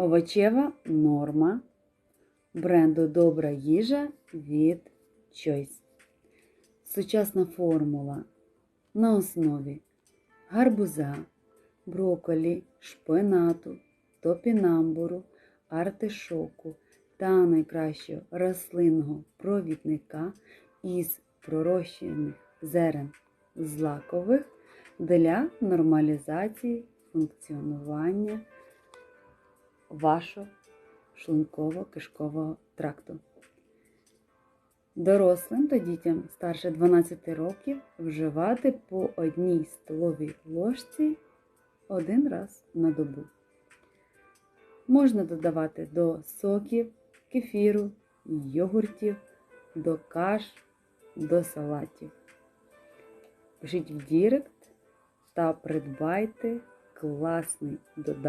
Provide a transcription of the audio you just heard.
Овочева норма бренду Добра їжа від Choice. Сучасна формула на основі гарбуза, брокколі, шпинату, топінамбуру, артишоку та найкращого рослинного провідника із пророщених зерен злакових для нормалізації функціонування вашого шлунково-кишкового тракту. Дорослим та дітям старше 12 років вживати по одній столовій ложці один раз на добу. Можна додавати до соків, кефіру, йогуртів, до каш, до салатів. Пишіть в Дірект та придбайте класний додаток.